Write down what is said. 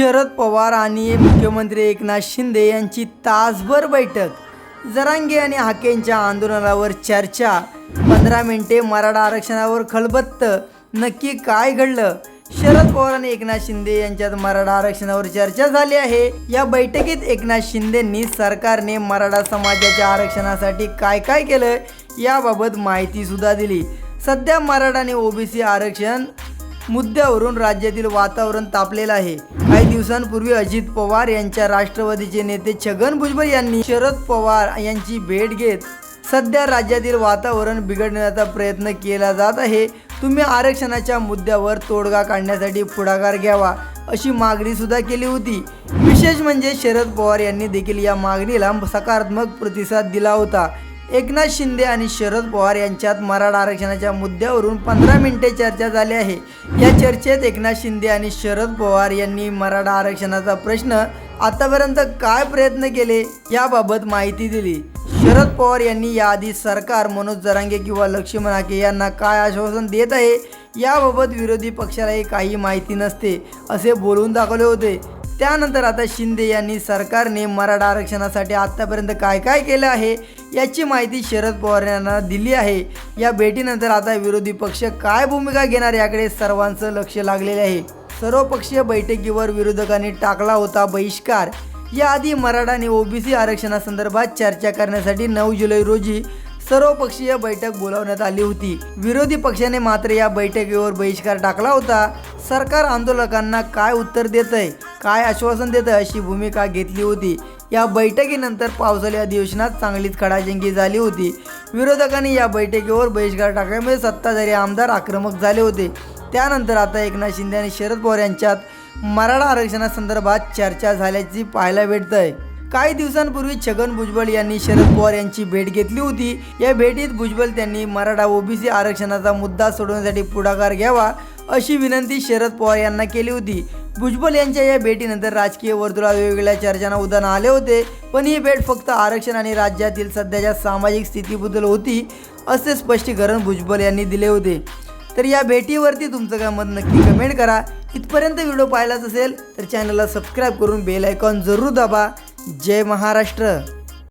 शरद पवार आणि मुख्यमंत्री एकनाथ शिंदे यांची तासभर बैठक. जरांगे आणि हाकेंच्या आंदोलनावर चर्चा. पंधरा मिनिटे मराठा आरक्षणावर खलबत्त. नक्की काय घडलं? शरद पवार आणि एकनाथ शिंदे यांच्यात मराठा आरक्षणावर चर्चा झाली आहे. या बैठकीत एकनाथ शिंदेंनी सरकारने मराठा समाजाच्या आरक्षणासाठी काय काय केलं? याबाबत माहिती सुद्धा दिली. सध्या मराठा आणि ओबीसी आरक्षण मुद्द्यावरून राज्यातील वातावरण तापलेलं आहे. काही दिवसांपूर्वी अजित पवार यांच्या राष्ट्रवादीचे नेते छगन भुजबळ यांनी शरद पवार यांची भेट घेत सध्या राज्यातील वातावरण बिघडण्याचा प्रयत्न केला जात आहे. तुम्ही आरक्षणाच्या मुद्द्यावर तोडगा काढण्यासाठी पुढाकार घ्यावा अशी मागणी सुद्धा केली होती. विशेष म्हणजे शरद पवार यांनी देखील या मागणीला सकारात्मक प्रतिसाद दिला होता. एकनाथ शिंदे आणि शरद पवार यांच्यात मराठा आरक्षणाच्या मुद्द्यावरून पंधरा मिनिटे चर्चा झाली आहे. या चर्चेत एकनाथ शिंदे आणि शरद पवार यांनी मराठा आरक्षणाचा प्रश्न आतापर्यंत काय प्रयत्न केले याबाबत माहिती दिली. शरद पवार यांनी याआधी सरकार मनोज जरांगे किंवा लक्ष्मण हाके यांना काय आश्वासन देत आहे याबाबत विरोधी पक्षालाही काही माहिती नसते असे बोलून दाखवले होते. त्यानंतर आता शिंदे यांनी सरकारने मराठा आरक्षणासाठी आत्तापर्यंत काय काय केलं आहे याची माहिती शरद पवार यांना दिली आहे. या भेटीनंतर आता विरोधी पक्ष काय भूमिका घेणार याकडे सर्वांचं लक्ष लागलेले आहे. सर्वपक्षीय बैठकीवर विरोधकांनी टाकला होता बहिष्कार. याआधी मराठा आणि ओबीसी आरक्षणासंदर्भात चर्चा करण्यासाठी नऊ जुलै रोजी सर्वपक्षीय बैठक बोलावण्यात आली होती. विरोधी पक्षाने मात्र या बैठकीवर बहिष्कार टाकला होता. सरकार आंदोलकांना काय उत्तर देत आहे काय आश्वासन देतं अशी भूमिका घेतली होती. या बैठकीनंतर पावसाळी अधिवेशनात चांगलीच खडाजंगी झाली होती. विरोधकांनी या बैठकीवर बहिष्कार टाकल्यामुळे सत्ताधारी आमदार आक्रमक झाले होते. त्यानंतर आता एकनाथ शिंदे आणि शरद पवार यांच्यात मराठा आरक्षणासंदर्भात चर्चा झाल्याची पाहायला भेटत आहे काही दिवसांपूर्वी छगन भुजबळ यांनी शरद पवार यांची भेट घेतली होती. या भेटीत भुजबळ त्यांनी मराठा ओबीसी आरक्षणाचा मुद्दा सोडवण्यासाठी पुढाकार घ्यावा अशी विनंती शरद पवार यांना केली होती. भुजबळ यांच्या या भेटीनंतर राजकीय वर्तुळात वेगवेगळ्या चर्चांना उदाहरण आले होते. पण ही भेट फक्त आरक्षण आणि राज्यातील सध्याच्या सामाजिक स्थितीबद्दल होती असे स्पष्टीकरण भुजबळ यांनी दिले होते. तर या भेटीवरती तुमचं काय मत नक्की कमेंट करा. इथपर्यंत व्हिडिओ पाहिलाच असेल तर चॅनलला सबस्क्राईब करून बेल आयकॉन जरूर दाबा. जय महाराष्ट्र!